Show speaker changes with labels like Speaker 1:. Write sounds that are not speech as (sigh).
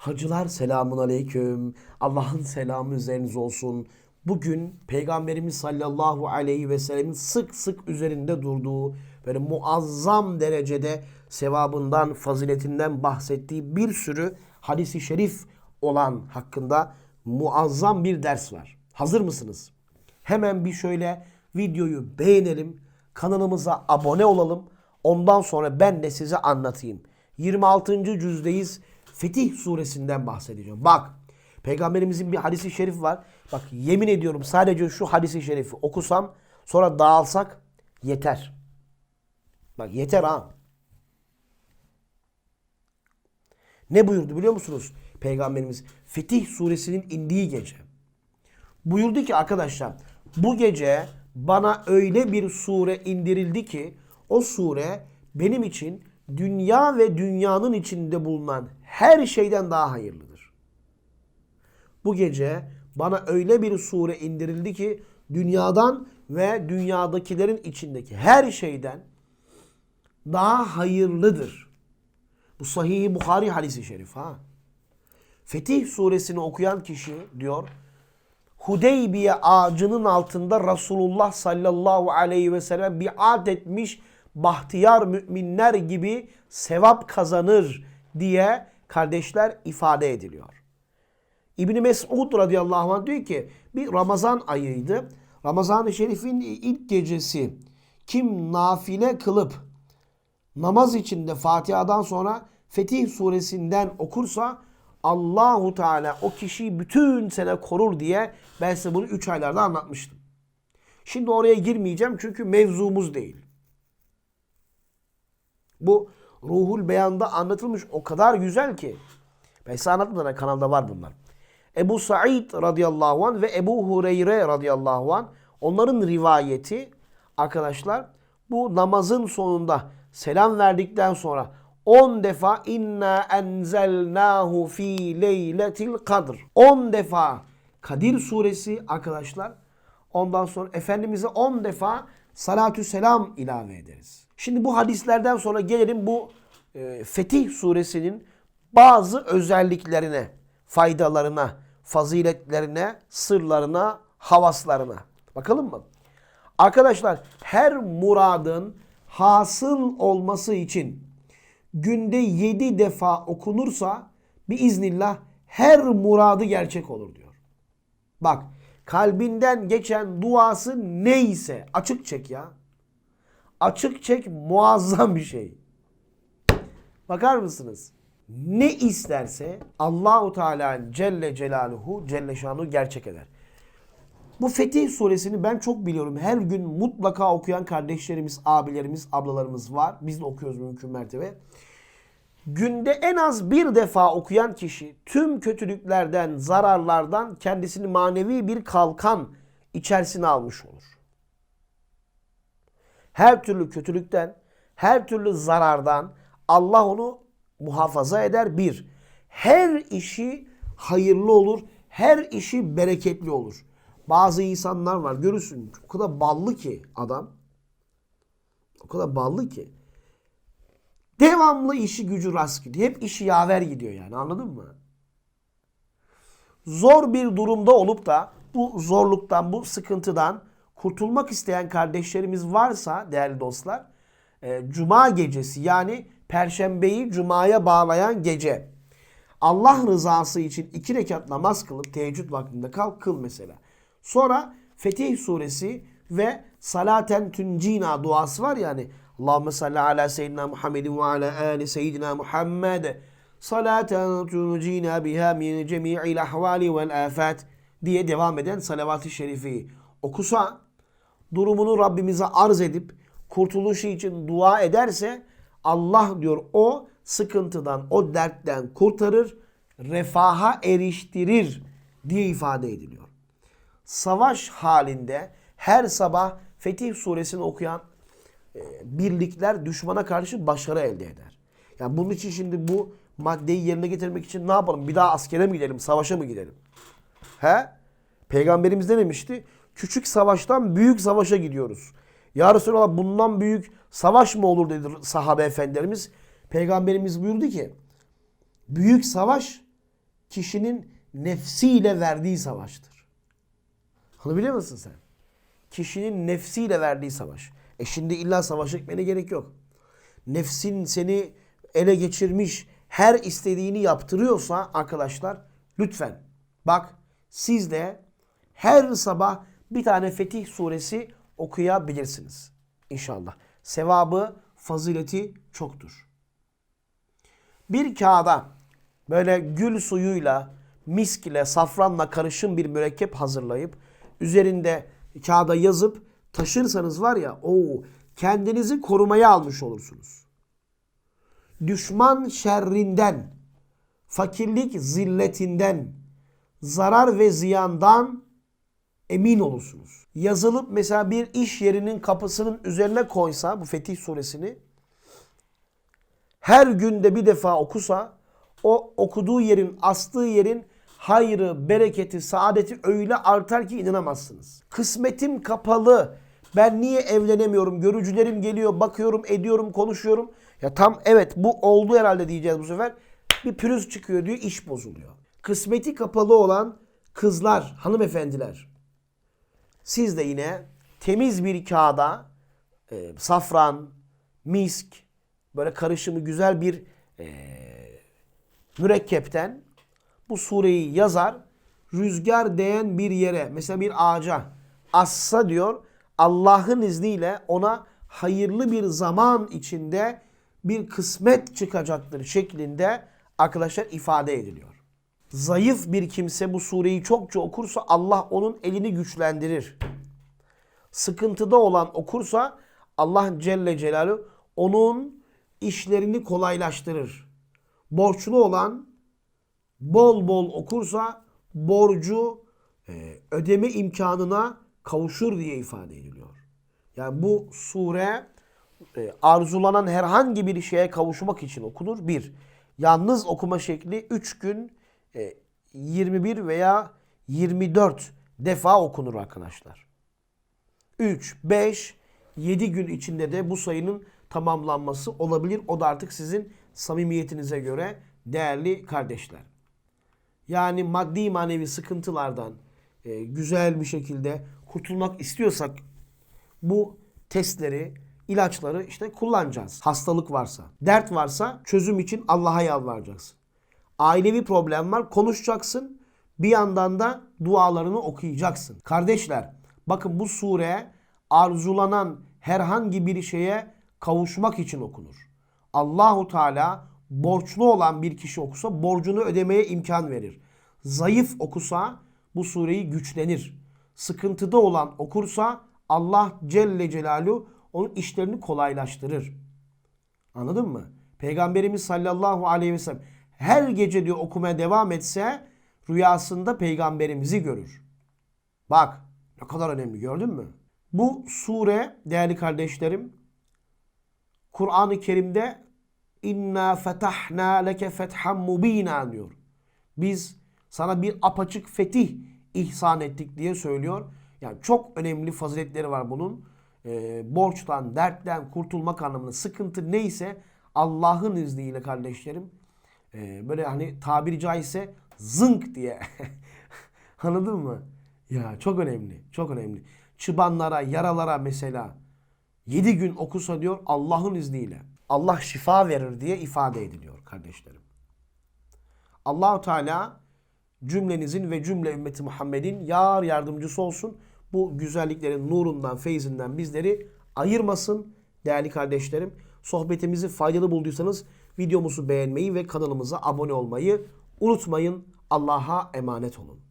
Speaker 1: Hacılar selamun aleyküm. Allah'ın selamı üzerinize olsun. Bugün Peygamberimiz sallallahu aleyhi ve sellemin sık sık üzerinde durduğu böyle muazzam derecede sevabından, faziletinden bahsettiği bir sürü hadisi şerif olan hakkında muazzam bir ders var. Hazır mısınız? Hemen bir şöyle videoyu beğenelim, kanalımıza abone olalım. Ondan sonra ben de size anlatayım. 26. cüzdeyiz. Fetih suresinden bahsedeceğim. Bak Peygamberimizin bir hadisi şerif var. Bak yemin ediyorum sadece şu hadisi şerifi okusam sonra dağılsak yeter. Bak yeter ha. Ne buyurdu biliyor musunuz? Peygamberimiz Fetih suresinin indiği gece. Buyurdu ki arkadaşlar bu gece bana öyle bir sure indirildi ki o sure benim için dünya ve dünyanın içinde bulunan her şeyden daha hayırlıdır. Bu gece bana öyle bir sure indirildi ki dünyadan ve dünyadakilerin içindeki her şeyden daha hayırlıdır. Bu sahih Bukhari hadisi şerif ha. Fetih suresini okuyan kişi diyor Hudeybiye ağacının altında Resulullah sallallahu aleyhi ve sellem biat etmiş bahtiyar müminler gibi sevap kazanır diye kardeşler ifade ediliyor. İbni Mesud radıyallahu anh diyor ki bir Ramazan ayıydı. Ramazan-ı Şerif'in ilk gecesi kim nafile kılıp namaz içinde Fatiha'dan sonra Fetih suresinden okursa Allahu Teala o kişiyi bütün sene korur diye ben size bunu 3 aylarda anlatmıştım. Şimdi oraya girmeyeceğim çünkü mevzumuz değil. Bu Ruhul Beyan'da anlatılmış o kadar güzel ki. Ben size anlatmadım da kanalda var bunlar. Ebu Said radıyallahu anh ve Ebu Hureyre radıyallahu anh onların rivayeti arkadaşlar bu namazın sonunda selam verdikten sonra 10 defa inna enzelnahu fi leyletil kadr. 10 defa Kadir suresi arkadaşlar. Ondan sonra Efendimiz'e 10 defa salatü selam ilave ederiz. Şimdi bu hadislerden sonra gelelim bu e, Fetih suresinin bazı özelliklerine, faydalarına, faziletlerine, sırlarına, havaslarına. Bakalım mı? Arkadaşlar her muradın hasıl olması için günde 7 defa okunursa biiznillah her muradı gerçek olur diyor. Bak kalbinden geçen duası neyse açık çek ya. Açık çek muazzam bir şey. Bakar mısınız? Ne isterse Allahu Teala Celle Celaluhu Celle Şanu gerçek eder. Bu Fetih suresini ben çok biliyorum. Her gün mutlaka okuyan kardeşlerimiz, abilerimiz, ablalarımız var. Biz de okuyoruz mümkün mertebe. Günde en az bir defa okuyan kişi tüm kötülüklerden, zararlardan kendisini manevi bir kalkan içerisine almış olur. Her türlü kötülükten, her türlü zarardan Allah onu muhafaza eder. Bir, her işi hayırlı olur, her işi bereketli olur. Bazı insanlar var görürsün o kadar ballı ki adam. O kadar ballı ki. Devamlı işi gücü rast gidiyor. Hep işi yaver gidiyor yani anladın mı? Zor bir durumda olup da bu zorluktan, bu sıkıntıdan kurtulmak isteyen kardeşlerimiz varsa değerli dostlar, e, Cuma gecesi yani Perşembeyi Cuma'ya bağlayan gece Allah rızası için iki rekat namaz kılıp teheccüd vaktinde kalk kıl mesela. Sonra Fetih suresi ve salaten tüncina duası var yani. Allahümme salli ala seyyidina Muhammedin ve ala ali seyyidina Muhammed. Salaten tuncina biha min cemi'il ahvali vel afat diye devam eden salavat-ı şerifi okusa durumunu Rabbimize arz edip kurtuluşu için dua ederse Allah diyor o sıkıntıdan, o dertten kurtarır, refaha eriştirir diye ifade ediliyor. Savaş halinde her sabah Fetih suresini okuyan e, birlikler düşmana karşı başarı elde eder. Yani bunun için şimdi bu maddeyi yerine getirmek için ne yapalım? Bir daha askere mi gidelim? Savaşa mı gidelim? He? Peygamberimiz ne demişti? Küçük savaştan büyük savaşa gidiyoruz. Ya Resulallah bundan büyük savaş mı olur dedi sahabe efendilerimiz. Peygamberimiz buyurdu ki büyük savaş kişinin nefsiyle verdiği savaştır. Onu biliyor musun sen? Kişinin nefsiyle verdiği savaş. E şimdi illa savaşa gitmene gerek yok. Nefsin seni ele geçirmiş, her istediğini yaptırıyorsa arkadaşlar lütfen bak siz de her sabah bir tane Fetih suresi okuyabilirsiniz. İnşallah. Sevabı, fazileti çoktur. Bir kağıda böyle gül suyuyla, misk ile, safranla karışım bir mürekkep hazırlayıp üzerinde kağıda yazıp taşırsanız var ya o kendinizi korumaya almış olursunuz. Düşman şerrinden, fakirlik zilletinden, zarar ve ziyandan emin olursunuz. Yazılıp mesela bir iş yerinin kapısının üzerine koysa bu Fetih suresini her günde bir defa okusa o okuduğu yerin, astığı yerin hayrı, bereketi, saadeti öyle artar ki inanamazsınız. Kısmetim kapalı. Ben niye evlenemiyorum? Görücülerim geliyor, bakıyorum, ediyorum, konuşuyorum. Ya tam evet bu oldu herhalde diyeceğiz bu sefer. Bir pürüz çıkıyor diyor, iş bozuluyor. Kısmeti kapalı olan kızlar, hanımefendiler. Siz de yine temiz bir kağıda e, safran, misk, böyle karışımı güzel bir e, mürekkepten bu sureyi yazar. Rüzgar değen bir yere mesela bir ağaca assa diyor Allah'ın izniyle ona hayırlı bir zaman içinde bir kısmet çıkacaktır şeklinde arkadaşlar ifade ediliyor. Zayıf bir kimse bu sureyi çokça okursa Allah onun elini güçlendirir. Sıkıntıda olan okursa Allah Celle Celaluhu onun işlerini kolaylaştırır. Borçlu olan bol bol okursa borcu e, ödeme imkanına kavuşur diye ifade ediliyor. Yani bu sure e, arzulanan herhangi bir şeye kavuşmak için okunur. Bir, yalnız okuma şekli 3 gün e, 21 veya 24 defa okunur arkadaşlar. 3, 5, 7 gün içinde de bu sayının tamamlanması olabilir. O da artık sizin samimiyetinize göre değerli kardeşler. Yani maddi manevi sıkıntılardan e, güzel bir şekilde kurtulmak istiyorsak bu testleri, ilaçları işte kullanacağız. Hastalık varsa, dert varsa çözüm için Allah'a yalvaracaksın. Ailevi problem var, konuşacaksın. Bir yandan da dualarını okuyacaksın. Kardeşler, bakın bu sure arzulanan herhangi bir şeye kavuşmak için okunur. Allahu Teala borçlu olan bir kişi okusa borcunu ödemeye imkan verir. Zayıf okusa bu sureyi güçlenir. Sıkıntıda olan okursa Allah Celle Celaluhu onun işlerini kolaylaştırır. Anladın mı? Peygamberimiz sallallahu aleyhi ve sellem her gece diyor okumaya devam etse rüyasında peygamberimizi görür. Bak ne kadar önemli gördün mü? Bu sure değerli kardeşlerim Kur'an-ı Kerim'de inna fetahna leke fethan mubina diyor. Biz sana bir apaçık fetih ihsan ettik diye söylüyor. Yani çok önemli faziletleri var bunun. Ee, borçtan, dertten kurtulmak anlamında sıkıntı neyse Allah'ın izniyle kardeşlerim e, böyle hani tabiri caizse zınk diye (laughs) anladın mı? Ya çok önemli, çok önemli. Çıbanlara, yaralara mesela 7 gün okusa diyor Allah'ın izniyle. Allah şifa verir diye ifade ediliyor kardeşlerim. Allahu Teala cümlenizin ve cümle ümmeti Muhammed'in yar yardımcısı olsun. Bu güzelliklerin nurundan, feyzinden bizleri ayırmasın değerli kardeşlerim. Sohbetimizi faydalı bulduysanız videomuzu beğenmeyi ve kanalımıza abone olmayı unutmayın. Allah'a emanet olun.